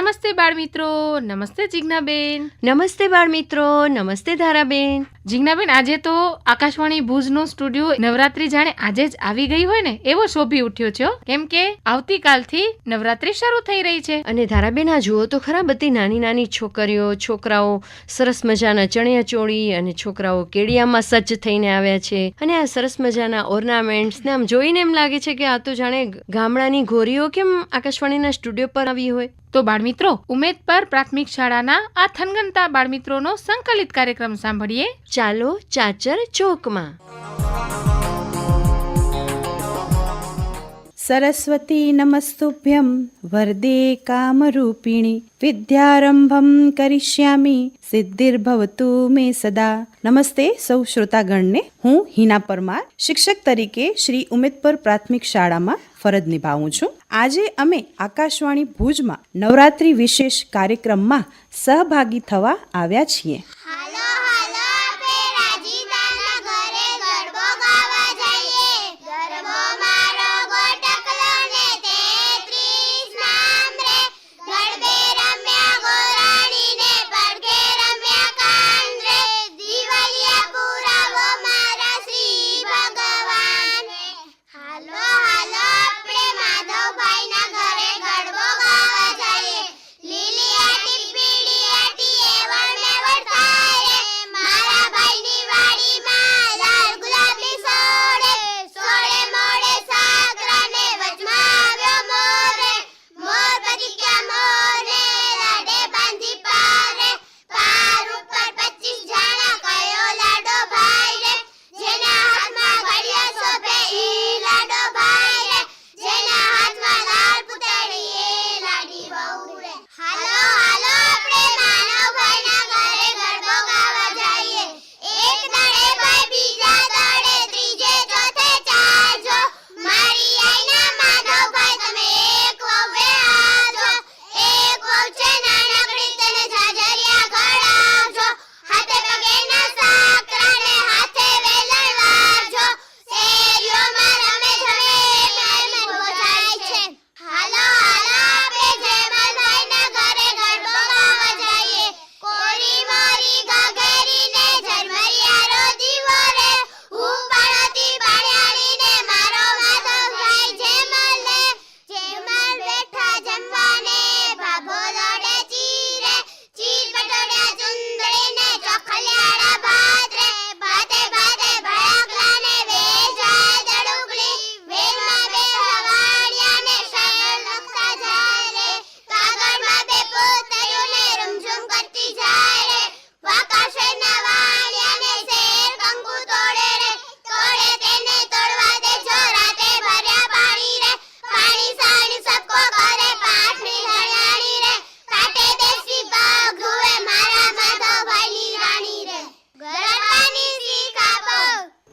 નમસ્તે બાળ મિત્રો નમસ્તે જિજ્ઞાબેન. નમસ્તે બાળ મિત્રો નમસ્તે ધારાબેન. જિજ્ઞાબેન આજે તો આકાશવાણી ભુજનું સ્ટુડિયો નવરાત્રી જાણે આજે જ આવી ગઈ હોય ને એવો શોભી ઉઠ્યો છે કેમ કે આવતીકાલથી નવરાત્રી શરૂ થઈ રહી છે. અને ધારાબેન આ જુઓ તો ખરા બધી નાની નાની છોકરીઓ છોકરાઓ સરસ મજાના ચણિયા ચોળી અને છોકરાઓ કેડિયામાં સજ્જ થઈને આવ્યા છે. અને આ સરસ મજાના ઓર્નામેન્ટ્સ ને આમ જોઈને એમ લાગે છે કે આ તો જાણે ગામડાની ગોરીઓ કેમ આકાશવાણીના સ્ટુડિયો પર આવી હોય. તો બાળમિત્રો ઉમેદ પર પ્રાથમિક શાળાના આ થનગનતા બાળમિત્રોનો સંકલિત કાર્યક્રમ સાંભળીએ. ચાલો ચાચર ચોકમાં સરસ્વતી નમસ્તુભ્યમ વરદે કામરૂપિણી વિદ્યારંભમ કરિષ્યામી સિદ્ધિર્ભવતુ મે સદા નમસ્તે સૌ શ્રોતાગણને હું હિના પરમાર શિક્ષક તરીકે શ્રી ઉમેદપર પ્રાથમિક શાળામાં ફરજ નિભાવું છું આજે અમે આકાશવાણી ભુજમાં નવરાત્રી વિશેષ કાર્યક્રમમાં સહભાગી થવા આવ્યા છીએ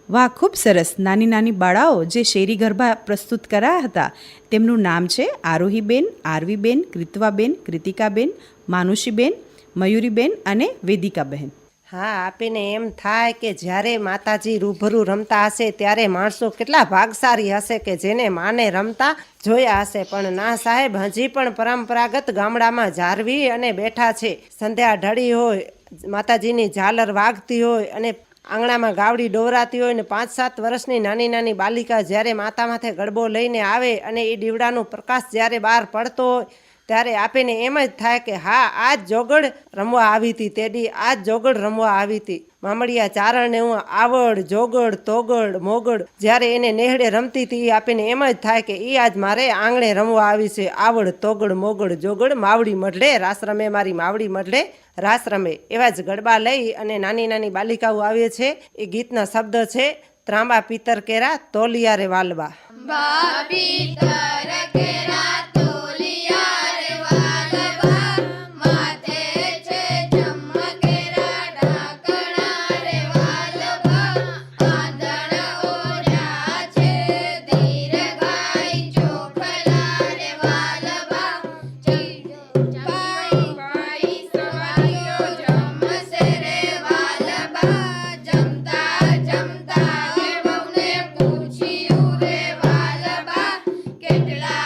વાહ, ખૂબ સરસ. નાની નાની બાળાઓ જે શેરી ગરબા પ્રસ્તુત કર્યા હતા, તેમનું નામ છે આરોહીબેન, આરવીબેન, કૃતવાબેન, કૃતિકાબેન, માનુષીબેન, મયુરીબેન અને વેદિકાબહેન હા, આપીને એમ થાય કે જ્યારે માતાજી રૂબરૂ રમતા હશે, ત્યારે માણસો કેટલા ભાગસારી હશે કે જેને માને રમતા જોયા હશે. પણ ના સાહેબ, હજી પણ પરંપરાગત ગામડામાં જાળવી અને બેઠા છે. સંધ્યા ઢળી હોય, માતાજીની ઝાલર વાગતી હોય અને આંગણામાં ગાવડી ડોવરાતી હોય ને પાંચ સાત વર્ષની નાની નાની બાલિકા જ્યારે માતા માથે ગડબો લઈને આવે અને એ દીવડાનો પ્રકાશ જ્યારે બહાર પડતો હોય ત્યારે આપીને એમ જ થાય કે હા, આ જ જોગડ રમવા આવી હતી, તેડી આ જ જોગડ રમવા આવી હતી. મામડિયા ચારણને હું આવડ, જોગડ, તોગડ, મોગડ, જ્યારે એને નેહડે રમતી હતી એ આપીને એમ જ થાય કે એ આજ મારે આંગણે રમવા આવી છે. આવડ, તોગડ, મોગડ, જોગડ, માવડી મઢલે રાસ રમે મારી માવડી મઢલે રાસ રમે એવા જ ગરબા લઈ અને નાની નાની બાલિકાઓ આવે છે. એ ગીતના શબ્દ છે, ત્રાંબા પિતર કેરા, તોલિયા રે વાલવા. જમતા Entre la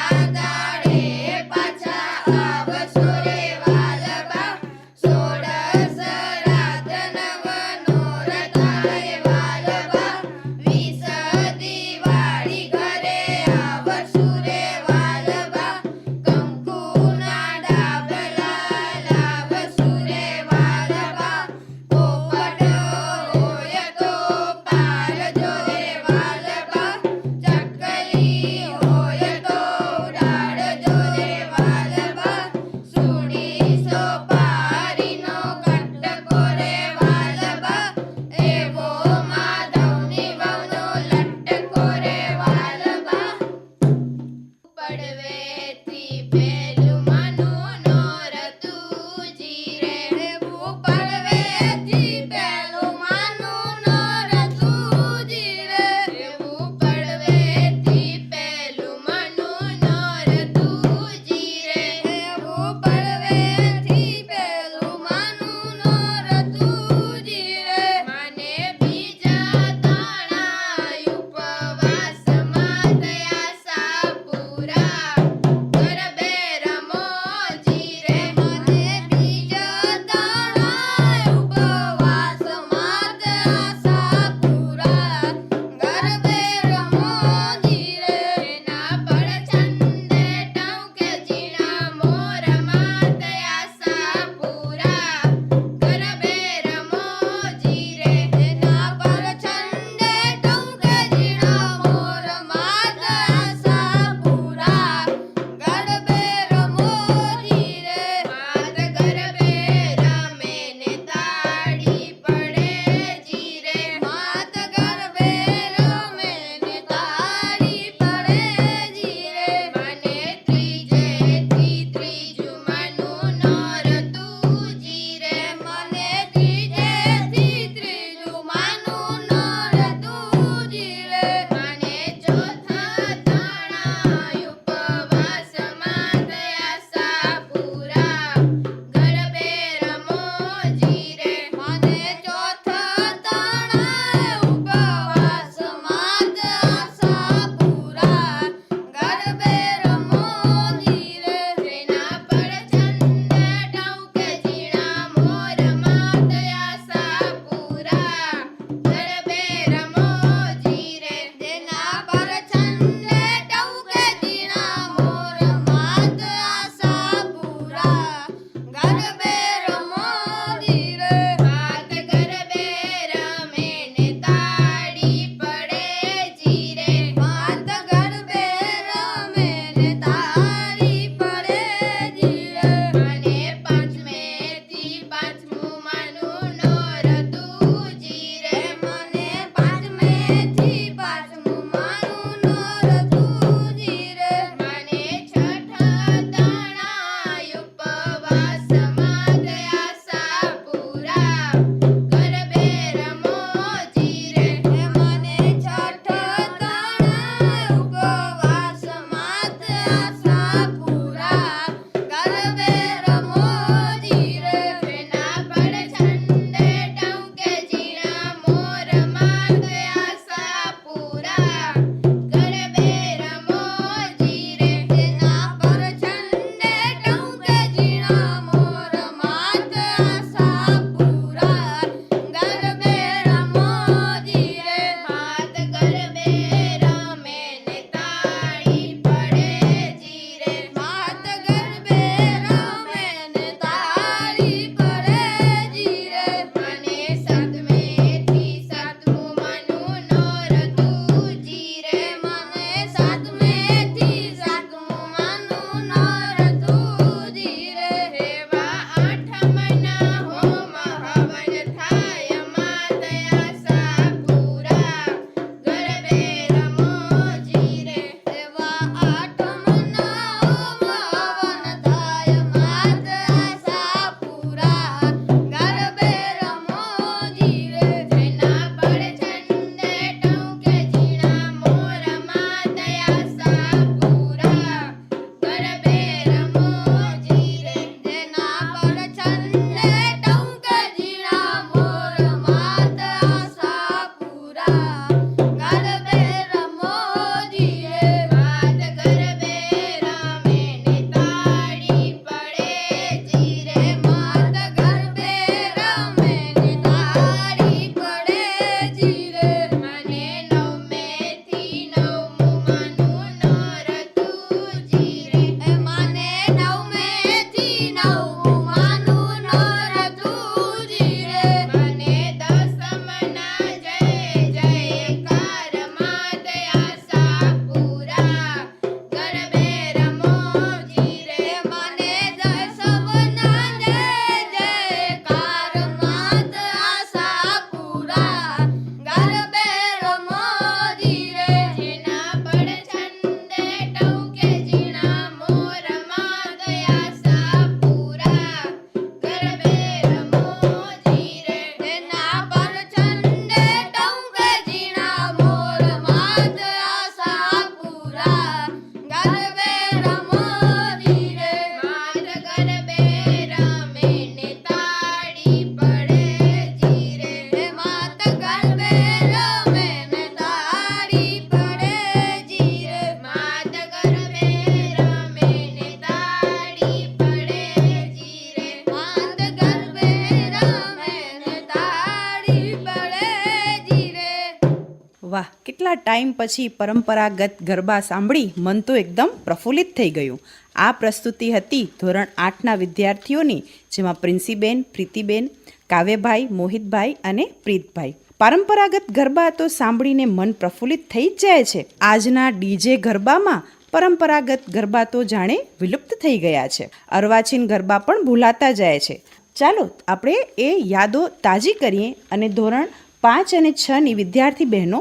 કેટલા ટાઈમ પછી પરંપરાગત ગરબા સાંભળી મન તો એકદમ પ્રફુલ્લિત થઈ ગયું. આ પ્રસ્તુતિ હતી ધોરણ આઠના વિદ્યાર્થીઓની, જેમાં પ્રિન્સીબેન, પ્રીતિબેન, કાવ્યભાઈ, મોહિતભાઈ અને પ્રીતભાઈ. પરંપરાગત ગરબા તો સાંભળીને મન પ્રફુલ્લિત થઈ જ જાય છે. આજના ડીજે ગરબામાં પરંપરાગત ગરબા તો જાણે વિલુપ્ત થઈ ગયા છે. અર્વાચીન ગરબા પણ ભૂલાતા જાય છે. ચાલો, આપણે એ યાદો તાજી કરીએ અને ધોરણ પાંચ અને છની વિદ્યાર્થી બહેનો,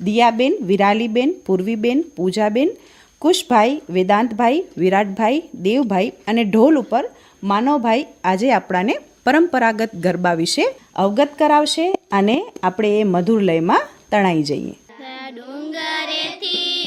દિયાબેન, વિરાલીબેન, પૂર્વીબેન, પૂજાબેન, કુશભાઈ, વેદાંતભાઈ, વિરાટભાઈ, દેવભાઈ અને ઢોલ ઉપર માનવભાઈ આજે આપણાને પરંપરાગત ગરબા વિશે અવગત કરાવશે અને આપણે એ મધુર લયમાં તણાઈ જઈએ. ડુંગરેથી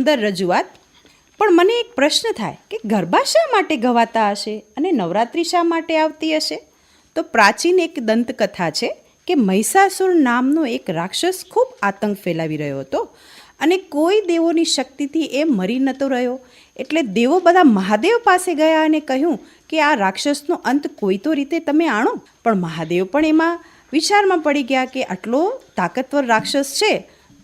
સુંદર રજૂઆત? પણ મને એક પ્રશ્ન થાય કે ગરબા શા માટે ગવાતા હશે અને નવરાત્રિ શા માટે આવતી હશે? તો પ્રાચીન એક દંતકથા છે કે મહિષાસુર નામનો એક રાક્ષસ ખૂબ આતંક ફેલાવી રહ્યો હતો અને કોઈ દેવોની શક્તિથી એ મરી નહોતો રહ્યો. એટલે દેવો બધા મહાદેવ પાસે ગયા અને કહ્યું કે આ રાક્ષસનો અંત કોઈ તો રીતે તમે આણો. પણ મહાદેવ પણ એમાં વિચારમાં પડી ગયા કે આટલો તાકતવર રાક્ષસ છે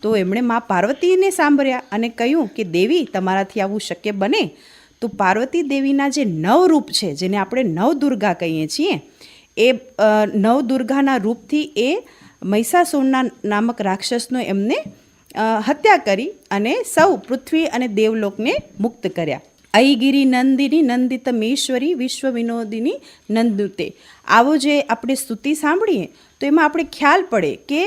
તો એમણે મા પાર્વતીને સાંભળ્યા અને કહ્યું કે, દેવી, તમારાથી આવું શક્ય બને? તો પાર્વતી દેવીના જે નવ રૂપ છે, જેને આપણે નવ દુર્ગા કહીએ છીએ, એ નવદુર્ગાના નવ દુર્ગાના રૂપથી એ મહિષાસુરના નામક રાક્ષસનો એમને હત્યા કરી અને સૌ પૃથ્વી અને દેવલોકને મુક્ત કર્યા. અઈગીરી નંદિની નંદિતમેશ્વરી વિશ્વ વિનોદિની નંદુતે. આવો જે આપણે સ્તુતિ સાંભળીએ, તો એમાં આપણે ખ્યાલ પડે કે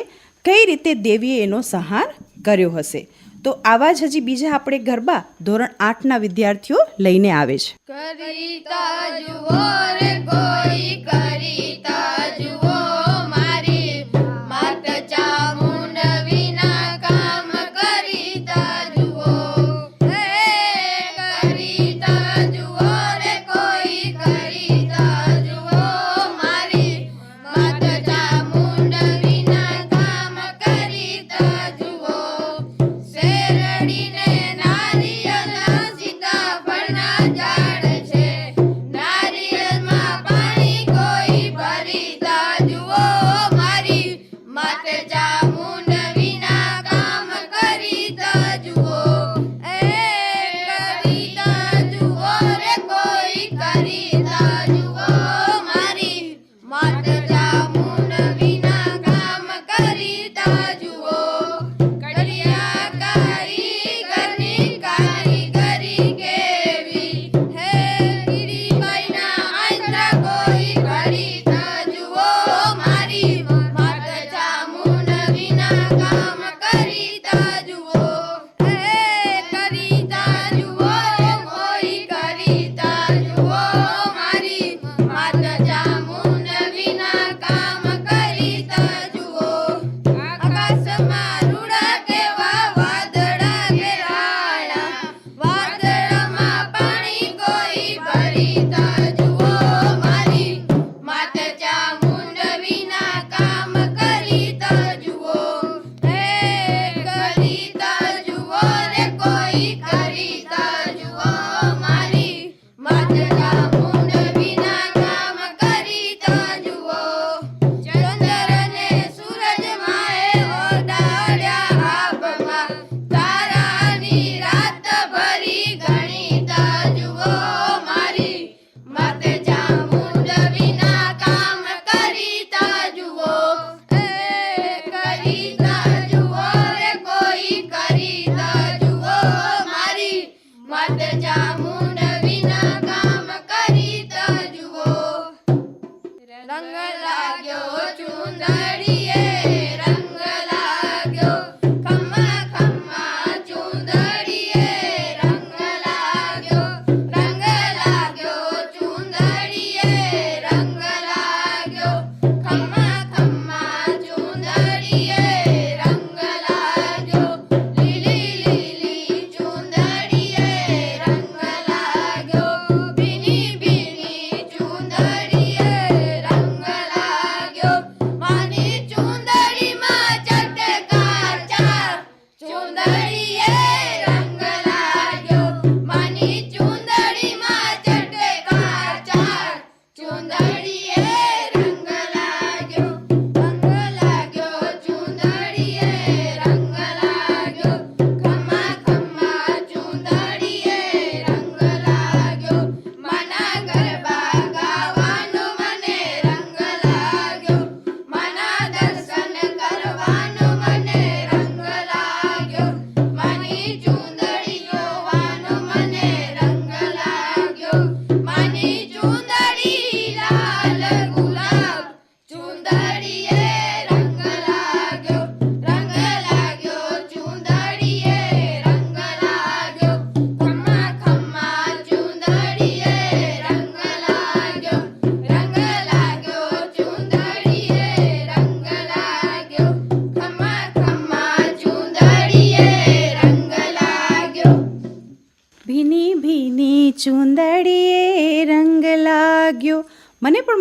કઈ રીતે દેવીએ એનો સંહાર કર્યો હશે? તો આવા જ હજી બીજા આપણે ગરબા ધોરણ આઠના વિદ્યાર્થીઓ લઈને આવે છે. કરી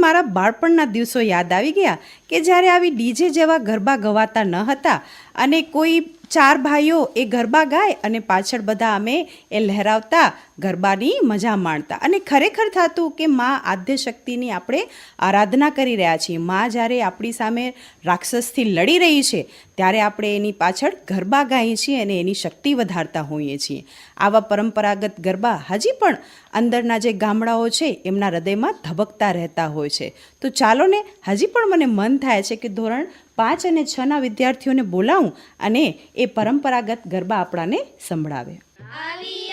મારા બાળપણના દિવસો યાદ આવી ગયા કે જ્યારે આવી ડીજે જેવા ગરબા ગવાતા ન હતા અને કોઈ ચાર ભાઈઓ એ ગરબા ગાય અને પાછળ બધા અમે એ લહેરાવતા ગરબાની મજા માણતા. અને ખરેખર થતું કે મા આદ્ય શક્તિની આપણે આરાધના કરી રહ્યા છીએ. મા જ્યારે આપણી સામે રાક્ષસથી લડી રહી છે, ત્યારે આપણે એની પાછળ ગરબા ગાઈએ છીએ અને એની શક્તિ વધારતા હોઈએ છીએ. આવા પરંપરાગત ગરબા હજી પણ અંદરના જે ગામડાઓ છે, એમના હૃદયમાં ધબકતા રહેતા હોય છે. તો ચાલો ને, હજી પણ મને મન થાય છે કે ધોરણ પાંચ અને છના વિદ્યાર્થીઓને બોલાવું અને એ પરંપરાગત ગરબા આપણાને સંભળાવે. આવ્યા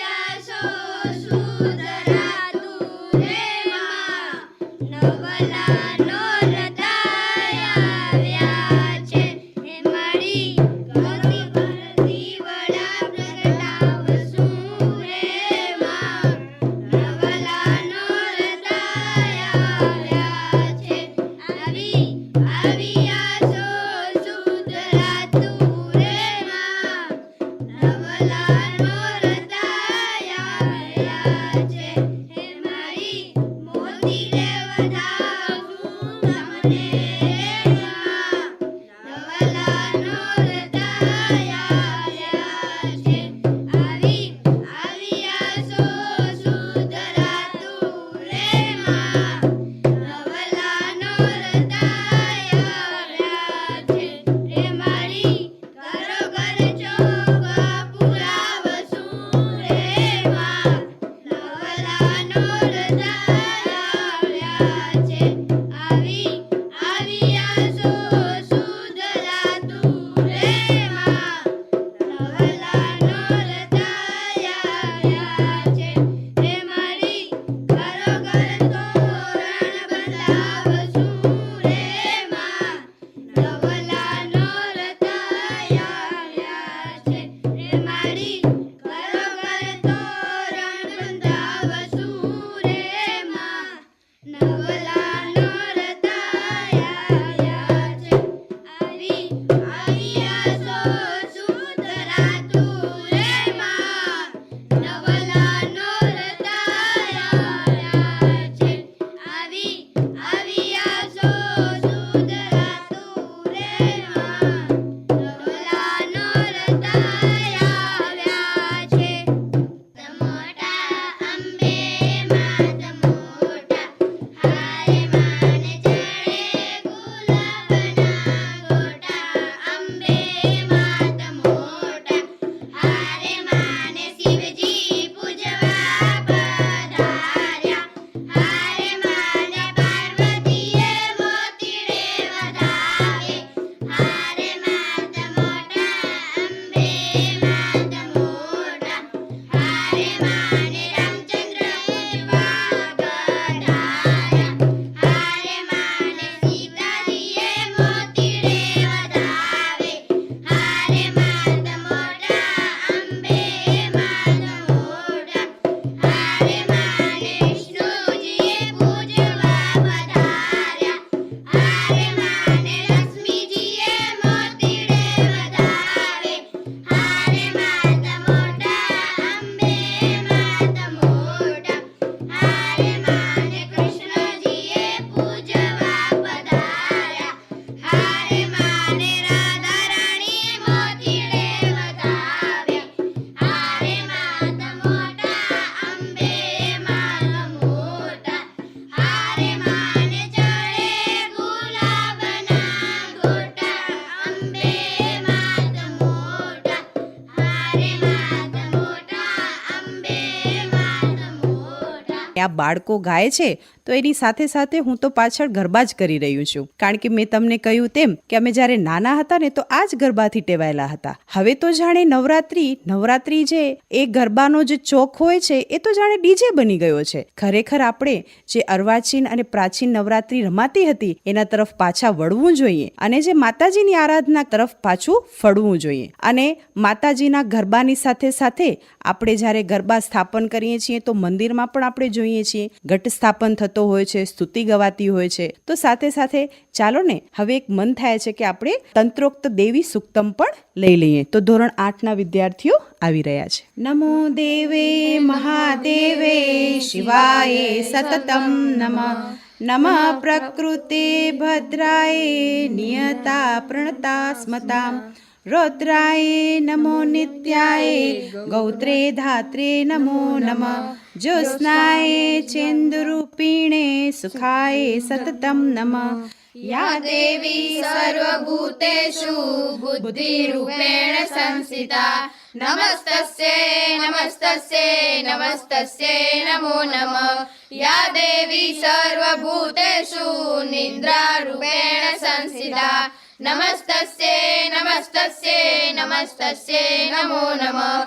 બાળકો ગાય છે, તો એની સાથે સાથે હું તો પાછળ ગરબા જ કરી રહ્યું છું. કારણ કે મેં તમને કહ્યું તેમ કે અમે જ્યારે નાના હતા ને તો આ જ ગરબાથી ટેવાયેલા હતા. હવે તો જાણે નવરાત્રી નવરાત્રી જે એ ગરબાનો જે ચોક હોય છે, એ તો જાણે ડીજે બની ગયો છે. ખરેખર આપણે જે અર્વાચીન અને પ્રાચીન નવરાત્રી રમાતી હતી, એના તરફ પાછા વળવું જોઈએ અને જે માતાજીની આરાધના તરફ પાછું ફળવું જોઈએ. અને માતાજીના ગરબાની સાથે સાથે આપણે જ્યારે ગરબા સ્થાપન કરીએ છીએ, તો મંદિરમાં પણ આપણે જોઈએ છીએ ઘટ સ્થાપન થતો હોય છે, સ્તુતિ ગવાતી હોય છે. તો સાથે સાથે ચાલો ને, હવે એક મન થાય છે કે આપણે તંત્રોક્ત દેવી સુક્તમ પણ લઈ લઈએ. તો ધોરણ આઠના વિદ્યાર્થીઓ આવી રહ્યા છે. નમો દેવે, મહાદેવે, શિવાય સતતમ નમ. નમ પ્રકૃતે ભદ્રાય, નિયતા પ્રણતા સ્મતા રૌદ્રાય નમો નિત્યાય, ગૌત્રે ધાત્રે નમો નમઃ. जोस्नाये चेन्दुरूपिणे सुखाय सततं नमः। या देवी सर्वभूतेषु बुद्धिरूपेण संसिता। नमस्तस्यै नमस्तस्यै नमस्तस्य नमो नमः। या देवी सर्वभूतेषु निद्रारूपेण संसिता। नमस्तस्य नमस्तस्य नमस्तस्य नमो नमः।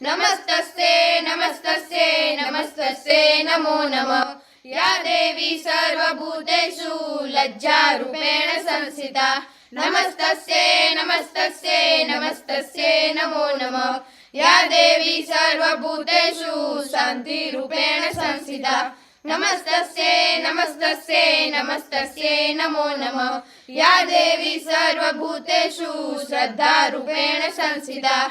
નમસ્તસ્યે નમસ્તસ્યે નમસ્તસ્યે નમો નમઃ યા દેવી સર્વભૂતેષુ લજ્જારૂપેણ સંસ્થિતા નમસ્તસ્યે નમસ્તસ્યે નમસ્તસ્યે નમો નમઃ યા દેવી સર્વભૂતેષુ શાંતિરૂપેણ સંસ્થિતા નમસ્તસ્યે નમસ્તસ્યે નમસ્તસ્યે નમો નમઃ યા દેવી સર્વભૂતેષુ શ્રદ્ધારૂપેણ સંસ્થિતા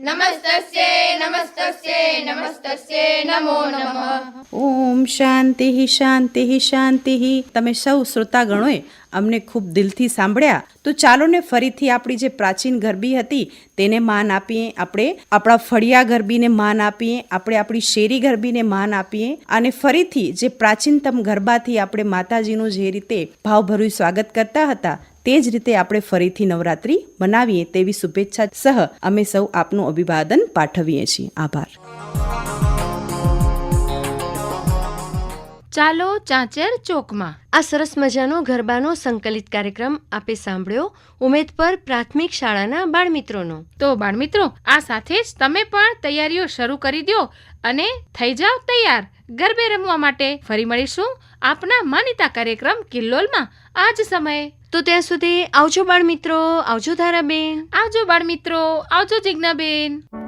નમસ્તસ્યે નમસ્તસ્યે નમસ્તસ્યે નમો નમઃ ઓમ શાંતિ શાંતિ શાંતિ તમે સૌ શ્રોતાગણોએ અમને ખૂબ દિલથી સાંભળ્યા. તો ચાલો ને ફરીથી આપણી જે પ્રાચીન ગરબી હતી, તેને માન આપીએ આપણે. આપણા ફળિયા ગરબીને માન આપીએ, આપણે આપણી શેરી ગરબીને માન આપીએ. અને ફરીથી જે પ્રાચીનતમ ગરબાથી આપણે માતાજીનું જે રીતે ભાવભર્યું સ્વાગત કરતા હતા તે જ રીતે આપણે ફરીથી નવરાત્રિ મનાવીએ તેવી શુભેચ્છા સહ અમે સૌ આપનું અભિવાદન પાઠવીએ છીએ. આભાર. ચાલો ચાંચેર ચોકમાં. આ સરસ મજાનો ગરબાનો સંકલિત કાર્યક્રમ આપે સાંભળ્યો. ઉમેદ પર પ્રાથમિક શાળાના બાળમિત્રોનો. તો બાળમિત્રો આ સાથે જ તમે પણ તૈયારીઓ શરૂ કરી દો અને થઈ જાઓ તૈયાર. ગરબે રમવા માટે ફરી મળીશું આપના માનીતા કાર્યક્રમ કિલ્લોલમાં આ જ સમયે. તો ત્યાં સુધી આવજો બાળમિત્રો આવજો ધારાબેન. આવજો બાળમિત્રો આવજો જિજ્ઞાબેન.